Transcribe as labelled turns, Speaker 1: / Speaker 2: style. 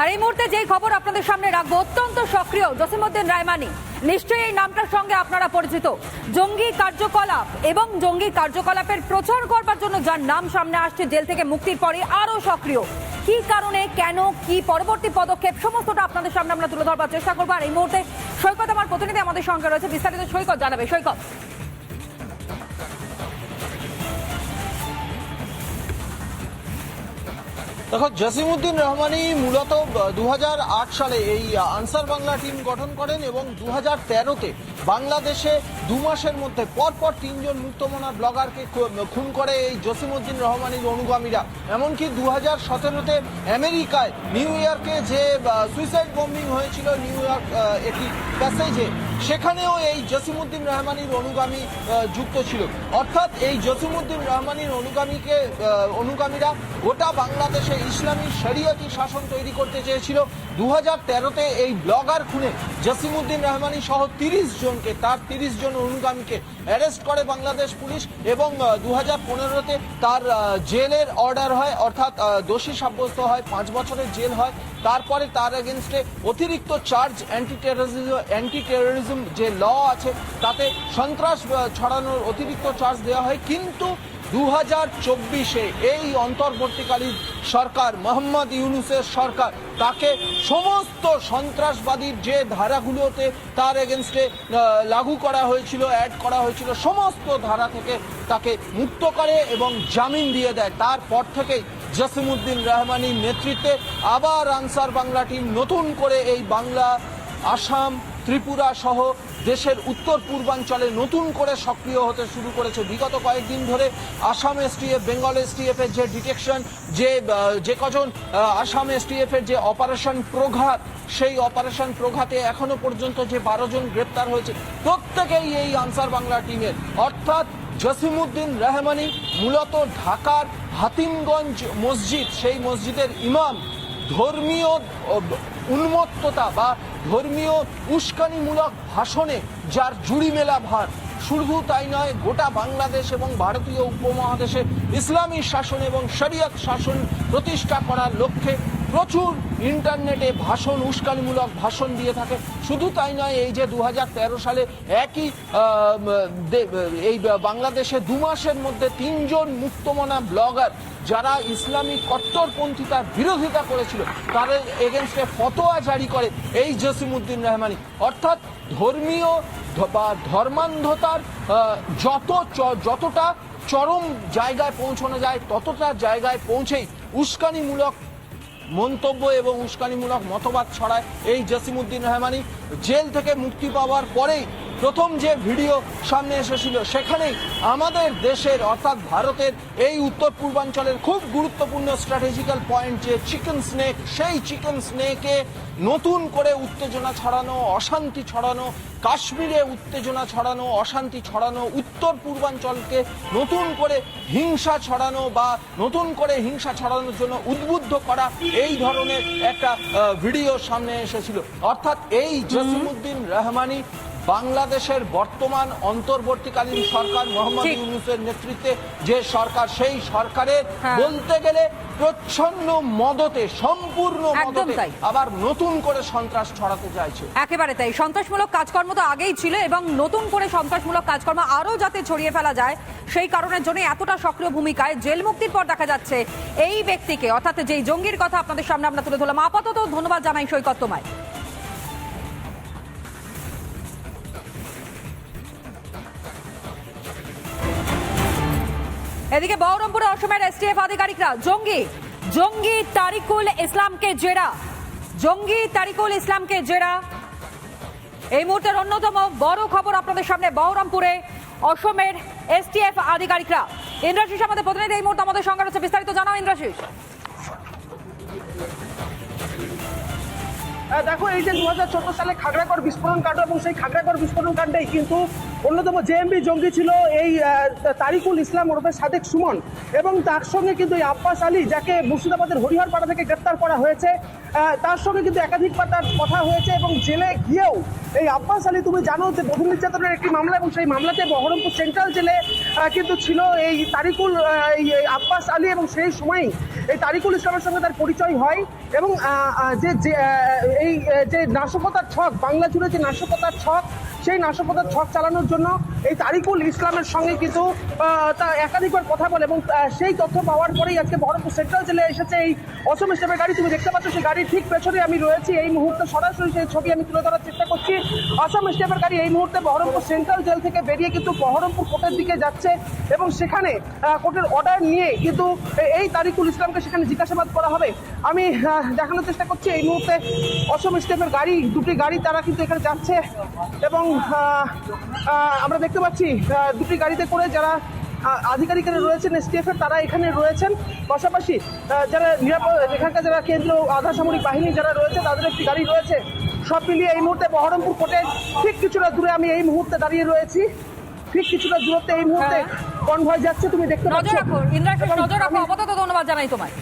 Speaker 1: আর এই মুহূর্তে যেই খবর আপনাদের সামনে রাখব, অত্যন্ত সক্রিয়, জসিমউদ্দিন রায়মানি। নিশ্চয়ই এই নামটার সঙ্গে আপনারা পরিচিত। জঙ্গি কার্যকলাপ এবং জঙ্গি কার্যকলাপের প্রচার করবার জন্য যার নাম সামনে আসছে, জেল থেকে মুক্তির পরে আরও সক্রিয়। কি কারণে, কেন, কি পরবর্তী পদক্ষেপ, সমস্তটা আপনাদের সামনে আমরা তুলে ধরবার চেষ্টা করব। আর এই মুহূর্তে সৈকত আমার প্রতিনিধি আমাদের সঙ্গে রয়েছে, বিস্তারিত সৈকত জানাবে। সৈকত।
Speaker 2: দেখো, জসিমউদ্দিন রহমানি মূলত দু হাজার আট সালে এই আনসার বাংলা টিম গঠন করেন এবং দু হাজার তেরোতে বাংলাদেশে দু মাসের মধ্যে পরপর তিনজন মুক্তমনা ব্লগারকে খুন করে এই জসিমউদ্দিন রহমানির অনুগামীরা। এমনকি দু হাজার সতেরোতে আমেরিকায় নিউ ইয়র্কে যে সুইসাইড বম্বিং হয়েছিল, নিউ ইয়র্ক একটি প্যাসেজে সেখানেও এই জসিমুদ্দিন রহমানির অনুগামী যুক্ত ছিল। অর্থাৎ এই জসিমুদ্দিন রহমানির অনুগামীকে অনুগামীরা গোটা বাংলাদেশে ইসলামী শরিয়তি শাসন তৈরি করতে চেয়েছিল। দু হাজার তেরোতে এই ব্লগার খুনে জসিমুদ্দিন রহমানি সহ তিরিশ জনকে, তার তিরিশ জন অনুগামীকে অ্যারেস্ট করে বাংলাদেশ পুলিশ এবং দু হাজার পনেরোতে তার জেলের অর্ডার হয়। অর্থাৎ দোষী সাব্যস্ত হয়, পাঁচ বছরের জেল হয়। তারপরে তার এগেনস্টে অতিরিক্ত charge anti terrorism anti terrorism যে ল আছে, তাতে সন্ত্রাস ছড়ানোর অতিরিক্ত চার্জ দেওয়া হয়। কিন্তু দু হাজার চব্বিশে এই অন্তর্বর্তীকালীন সরকার, মোহাম্মদ ইউনুসের সরকার, তাকে সমস্ত সন্ত্রাসবাদীর যে ধারাগুলোতে তার এগেনস্টে লাগু করা হয়েছিল অ্যাড করা হয়েছিল, সমস্ত ধারা থেকে তাকে মুক্ত করে এবং জামিন দিয়ে দেয়। তারপর থেকেই জসিমউদ্দিন রহমানির নেতৃত্বে আবার আনসার বাংলা টিম নতুন করে এই বাংলা, আসাম, ত্রিপুরা সহ দেশের উত্তর পূর্বাঞ্চলে নতুন করে সক্রিয় হতে শুরু করেছে। বিগত কয়েকদিন ধরে আসাম এসটিএফ, বেঙ্গল এসটিএফ এর যে ডিটেকশন, যে যে কজন আসাম এসটিএফ এর যে অপারেশন প্রঘাত সেই অপারেশন প্রঘাতে এখনও পর্যন্ত যে বারো জন গ্রেপ্তার হয়েছে, প্রত্যেকেই এই আনসার বাংলা টিমের। অর্থাৎ জসিমউদ্দিন রহমানি মূলত ঢাকার হাতিমগঞ্জ মসজিদ, সেই মসজিদের ইমাম। ধর্মীয় উন্মত্ততা বা ধর্মীয় উস্কানিমূলক ভাষণে যার জুড়ি মেলা ভার শুধু তাই নয়, গোটা বাংলাদেশ এবং ভারতীয় উপমহাদেশে ইসলামী শাসন এবং শরিয়ত শাসন প্রতিষ্ঠা করার লক্ষ্যে প্রচুর ইন্টারনেটে ভাষণ, উস্কানিমূলক ভাষণ দিয়ে থাকে। শুধু তাই নয়, এই যে দু হাজার তেরো সালে একই এই বাংলাদেশে দু মাসের মধ্যে তিনজন মুক্তমনা ব্লগার যারা ইসলামী কট্টরপন্থিতার বিরোধিতা করেছিল তাদের এগেনস্টে ফতোয়া জারি করে এই জসিমউদ্দিন রহমানি। অর্থাৎ ধর্মীয় বা ধর্মান্ধতার যত যতটা চরম জায়গায় পৌঁছানো যায়, ততটা জায়গায় পৌঁছেই উস্কানিমূলক মন্তব্য এবং উস্কানিমূলক মতবাদ ছড়ায় এই জসিমুদ্দিন রহমানি। জেল থেকে মুক্তি পাওয়ার পরেই প্রথম যে ভিডিও সামনে এসেছিল সেখানেই আমাদের দেশের অর্থাৎ ভারতের এই উত্তর পূর্বাঞ্চলের খুব গুরুত্বপূর্ণ স্ট্র্যাটেজিক্যাল পয়েন্ট যে চিকেন স্নেক সেই চিকেন স্নেকে নতুন করে উত্তেজনা ছড়ানো অশান্তি ছড়ানো কাশ্মীরে উত্তেজনা ছড়ানো অশান্তি ছড়ানো উত্তর পূর্বাঞ্চলকে নতুন করে হিংসা ছড়ানো বা নতুন করে হিংসা ছড়ানোর জন্য উদ্বুদ্ধ করা এই ধরনের একটা ভিডিও সামনে এসেছিল। অর্থাৎ এই জসিমউদ্দিন রহমানি বাংলাদেশের বর্তমান অন্তর্বর্তীকালীন সরকার মোহাম্মদ ইউনুসের নেতৃত্বে যে সরকার সেই সরকারের
Speaker 1: হ্যাঁ।
Speaker 2: বলতে গেলে প্রচ্ছন্ন মদতে সম্পূর্ণ মদতে আবার নতুন করে সন্ত্রাস ছড়াতে চাইছে।
Speaker 1: একেবারে তাই। সন্ত্রাসমূলক কাজকর্ম তো আগেই ছিল এবং নতুন করে সন্ত্রাসমূলক কাজকর্ম আরও যাতে ছড়িয়ে ফেলা যায় সেই কারণের জন্য এতটা সক্রিয় ভূমিকায় জেল মুক্তির পর দেখা যাচ্ছে এই ব্যক্তিকে অর্থাৎ যেই জঙ্গির কথা আপনাদের সামনে আমরা তুলে ধরলাম। আপাতত ধন্যবাদ জানাই সৈকত তোমায়। এদিকে বহরমপুরে অসমের এসটিএফ আধিকারিকরা, জঙ্গি জঙ্গি তারিকুল ইসলামকে জেরা, জঙ্গি তারিকুল ইসলামকে জেরা। এই মুহূর্তের অন্যতম বড় খবর আপনাদের সামনে বহরমপুরে অসমের এসটিএফ আধিকারিকরা। ইন্দ্রাশিস আমাদের প্রতিনিধি, এই মুহূর্তে আমাদের সঙ্গে রয়েছে বিস্তারিত জানাও ইন্দ্রাশিস
Speaker 3: দেখো, এই যে দু হাজার চোদ্দ সালে খাগড়াগড় বিস্ফোরণ কাণ্ড এবং সেই খাগড়াগড় বিস্ফোরণ কাণ্ডেই কিন্তু অন্যতম জেএমবি জঙ্গি ছিল এই তারিকুল ইসলাম ওরফে সাদেক সুমন। এবং তার সঙ্গে কিন্তু এই আব্বাস আলী, যাকে মুর্শিদাবাদের হরিহরপাড়া থেকে গ্রেপ্তার করা হয়েছে তার সঙ্গে কিন্তু একাধিকবার তার কথা হয়েছে এবং জেলে গিয়েও এই আব্বাস আলী, তুমি জানো যে বধূ নির্যাতনের একটি মামলা এবং সেই মামলাতে বহরমপুর সেন্ট্রাল জেলে কিন্তু ছিল এই তারিকুল এই আব্বাস আলী এবং সেই সময়ই এই তারিকুল ইসলামের সঙ্গে তার পরিচয় হয় এবং যে এই যে নাশকতার ছক বাংলা জুড়ে যে নাশকতার ছক সেই নাশকতার ছক চালানোর জন্য এই তারিকুল ইসলামের সঙ্গে কিন্তু তা একাধিকবার কথা বলে এবং সেই তথ্য পাওয়ার পরেই আজকে বহরমপুর সেন্ট্রাল জেলে এসেছে এই অসম স্টেপের গাড়ি। তুমি দেখতে পাচ্ছ সেই গাড়ির ঠিক পেছনে আমি রয়েছি। এই মুহূর্তে সরাসরি সেই ছবি আমি তুলে ধরার চেষ্টা করছি। অসম স্টেপের গাড়ি এই মুহূর্তে বহরমপুর সেন্ট্রাল জেল থেকে বেরিয়ে কিন্তু বহরমপুর কোর্টের দিকে যাচ্ছে এবং সেখানে কোর্টের অর্ডার নিয়ে কিন্তু এই তারিকুল ইসলামকে সেখানে জিজ্ঞাসাবাদ করা হবে। আমি দেখানোর চেষ্টা করছি এই মুহূর্তে অসম স্টেপের গাড়ি, দুটি গাড়ি তারা কিন্তু এখানে যাচ্ছে এবং আমরা দেখতে পাচ্ছি দুটি গাড়িতে করে যারা আধিকারিকেরা রয়েছেন এসটিএফের তারা এখানে রয়েছেন। পাশাপাশি যারা নিরাপদ এখানকার যারা কেন্দ্র আধা সামরিক বাহিনী যারা রয়েছে তাদের একটি গাড়ি রয়েছে। সব মিলিয়ে এই মুহূর্তে বহরমপুর কোর্টে ঠিক কিছুটা দূরে আমি এই মুহূর্তে দাঁড়িয়ে রয়েছি। ঠিক কিছুটা দূরত্বে এই মুহূর্তে
Speaker 1: হ্যাঁ।
Speaker 3: কনভয় যাচ্ছে তুমি দেখতে পাচ্ছ।
Speaker 1: নজর রাখো নজর রাখো আপাতত ধন্যবাদ জানাই তোমায়।